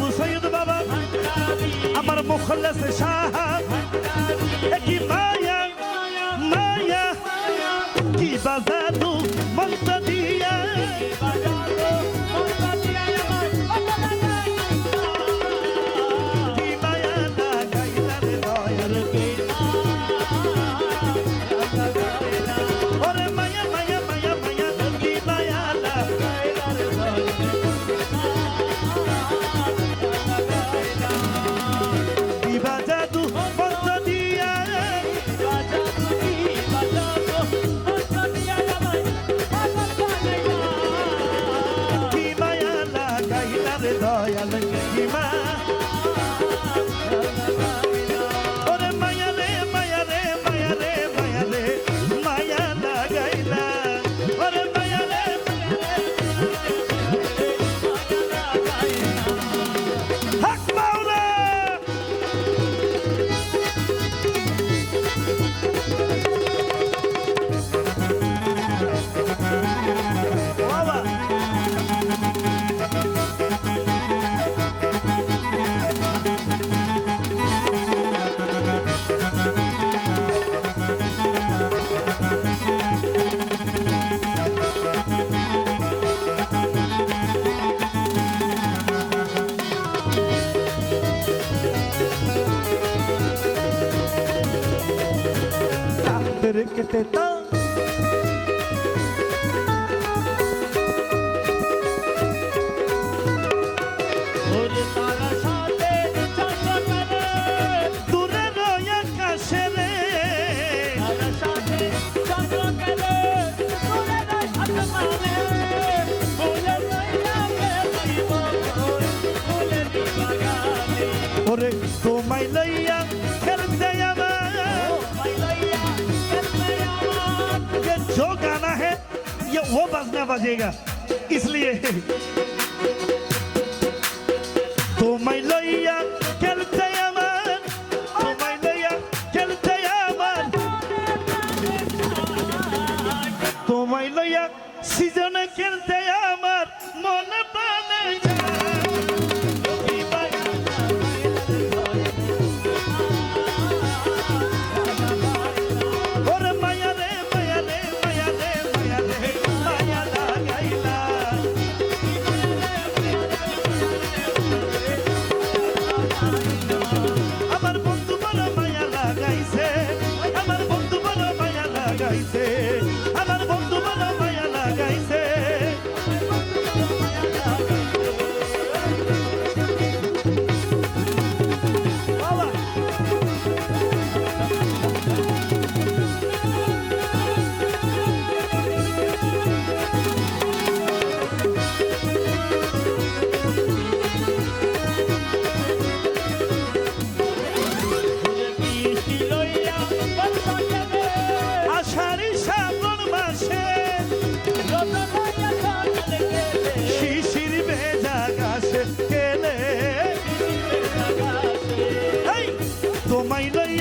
মুসাইদ বাবা আমার মুখলেস শাহ কি মায়া মায়া কি বাজাদু ਫਿਰ ਕਿਤੇ ਤਾਂ बजना बजेगा इसलिए तो मैं लोहिया खेलते अमन तो मैं लोहिया खेलते अमन तो मैं लोहिया सीजन खेलते আমার মন প্রাণে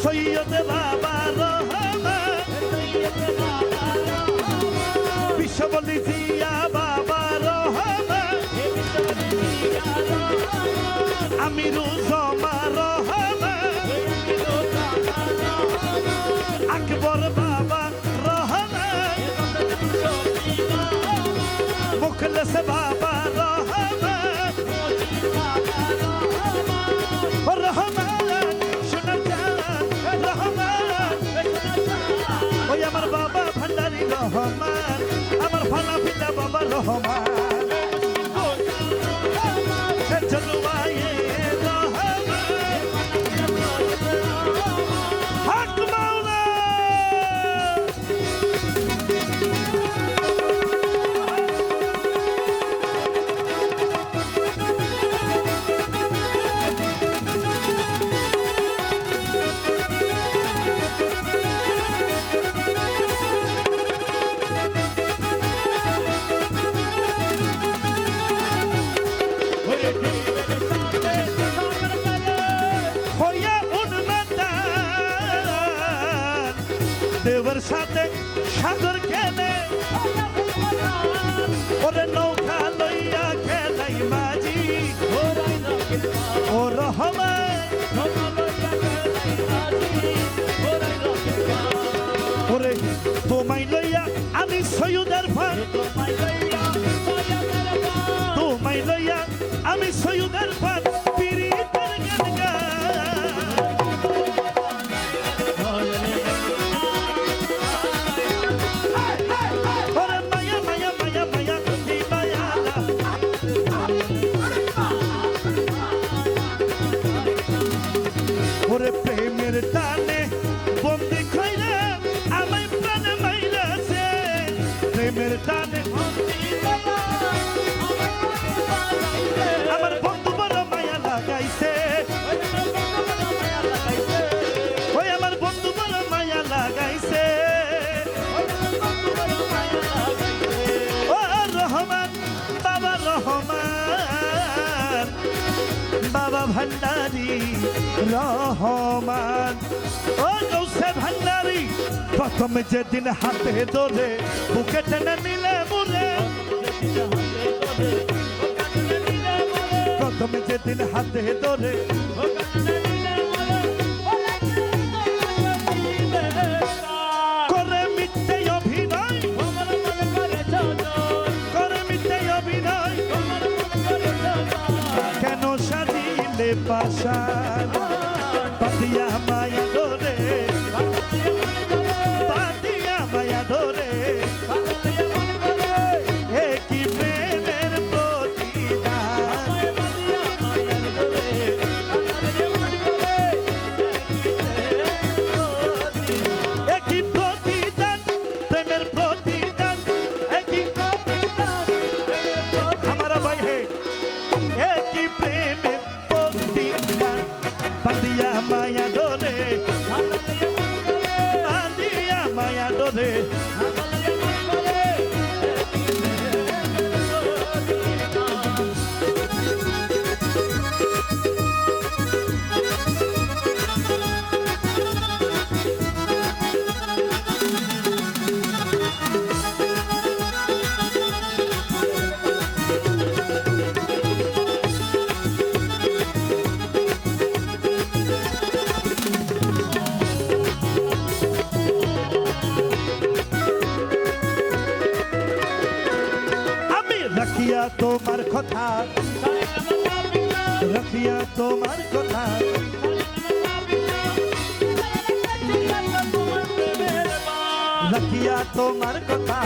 soy eu te va paloma. সাথে সাগর খেলে। ওরে নৌকা লইয়া খেলাই মাঝি। ও রহমান ওরে তোমায় লইয়া আমি সৈয়দের ভান তোমায় লইয়া আমি সৈয়দের ভান প্রেমের টানে। আমার বন্ধু মায়া লাগাইছে। ওই আমার বন্ধু বড় মায়া লাগাইছে। ও রহমান, বাবা রহমান। ভান্ডারি, রহমান। ও গৌসে ভান্ডারি, প্রথম যেদিন হাতে ধরে বুকে টেনে নিলে মুরে প্রথম যেদিন হাতে ধরে pasar. রাখিয়া তোমার কথা। রাখিয়া তোমার কথা।